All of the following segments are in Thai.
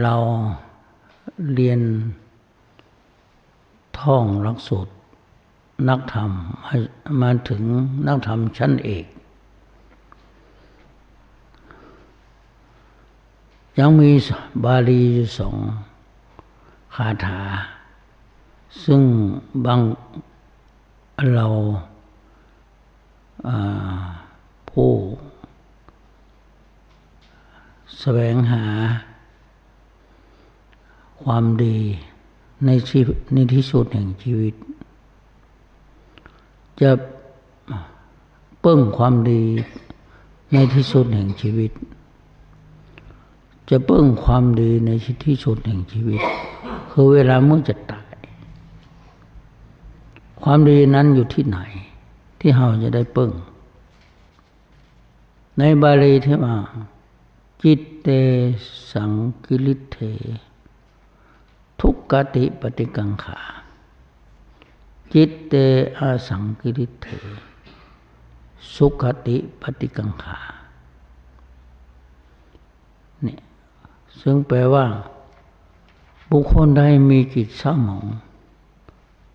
เราเรียนท่องหลักสูตรนักธรรมมาถึงนักธรรมชั้นเอก ยังมีบาลีสองคาถา ซึ่งบางเราาผู้แสวงหา ความดีในชีวิตในที่สุดแห่งชีวิต จะเปิ้งความดีในที่สุดแห่งชีวิต จะเปิ้งความดีในที่สุดแห่งชีวิต คือเวลาเมื่อจะตาย ความดีนั้นอยู่ที่ไหน ที่เราจะได้เปิ้งในบาลีที่ว่าจิตเตสังกิริเท กขติปฏิกังขาจิตเตอาสังกิริเทสุขติปฏิกังขานี่ซึ่งแปลว่า บุคคลใดมีจิตเศร้าหมอง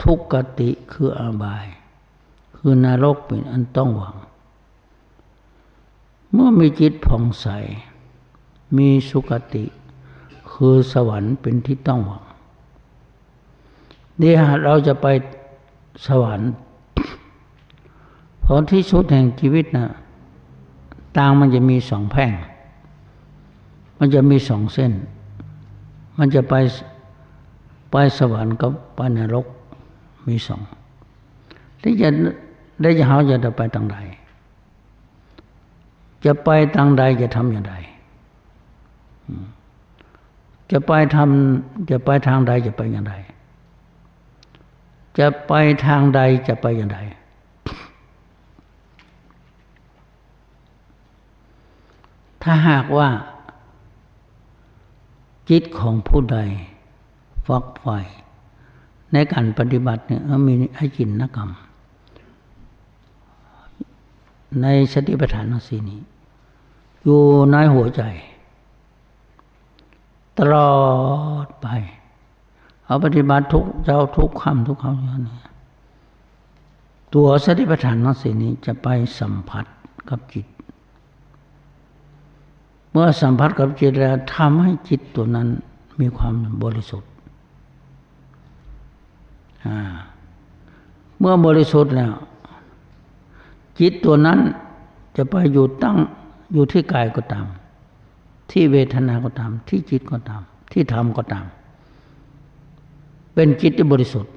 ทุกขติคืออาบาย คือนรกเป็นอันต้องหวัง เมื่อมีจิตผ่องใส มีสุขติ คือสวรรค์เป็นที่ต้องหวัง นี่หากเราจะไปสวรรค์ผลที่สุดแห่งชีวิตนะตางมันจะมีสองแพร่ง มันจะมีสองเส้น มันจะไปไปสวรรค์กับไปนรกมีสองที่จะได้จะหาจะไปทางใด จะไปทางใดจะทำอย่างไรจะไปทำจะไปทางใดจะไปอย่างไร จะไปทางใดจะไปอย่างไรถ้าหากว่า จิตของผู้ใดฟักไฟในการปฏิบัติเนี่ยมีให้จินนกรรม ในสติปัฏฐานสีนี้ อยู่ในหัวใจ ตลอดไป เอาปฏิบัติทุกเจ้าทุกคำทุกคำอย่างนี้ตัวสติปัฏฐานสีนี้จะไปสัมผัสกับจิต เมื่อสัมผัสกับจิตแล้วทำให้จิตตัวนั้นมีความบริสุทธิ์เมื่อบริสุทธิ์แล้ว จิตตัวนั้นจะไปอยู่ตั้งอยู่ที่กายก็ตาม ที่เวทนาก็ตาม ที่จิตก็ตาม ที่ธรรมก็ตาม เป็นจิตที่บริสุทธิ์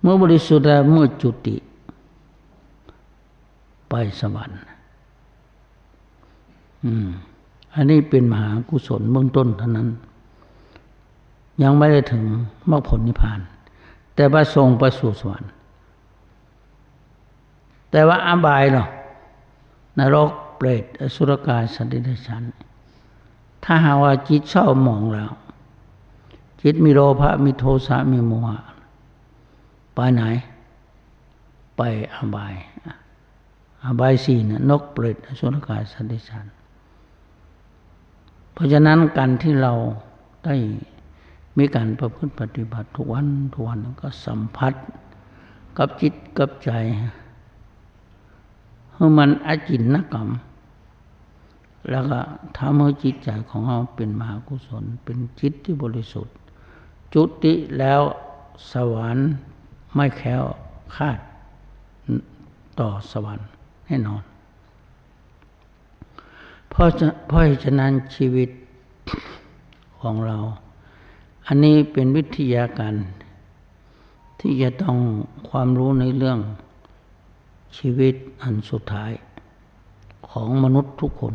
เมื่อบริสุทธิ์แล้วเมื่อจุติ ไปสวรรค์อืมอันนี้เป็นมหากุศลเบื้องต้นเท่านั้น ยังไม่ได้ถึงมรรคผลนิพพาน แต่ว่าทรงไปสู่สวรรค์แต่ว่าอาบายเนาะนรกเปรตอสุรกายสันตว์เดรันถ้าหาว่าจิตเศร้าหมองแล้ว จิตมีโลภะมีโทสะมีโมหะไปไหน ไปอาบายอาบายสี่นะนกเปรตสุรกายสัตว์เดรันเพราะฉะนั้นการที่เราได้มีการประพฤติปฏิบัติทุกวันทุกวันก็สัมผัสกับจิตกับใจให้มันอจินนกรรม แล้วก็ทำให้จิตใจของเราเป็นมหากุศล เป็นจิตที่บริสุทธิ์ จุติแล้วสวรรค์ไม่แค้วคาดต่อสวรรค์แน่นอน เพราะเพราะฉะนั้นชีวิตของเรา อันนี้เป็นวิทยาการ ที่จะต้องความรู้ในเรื่องชีวิตอันสุดท้ายของมนุษย์ทุกคน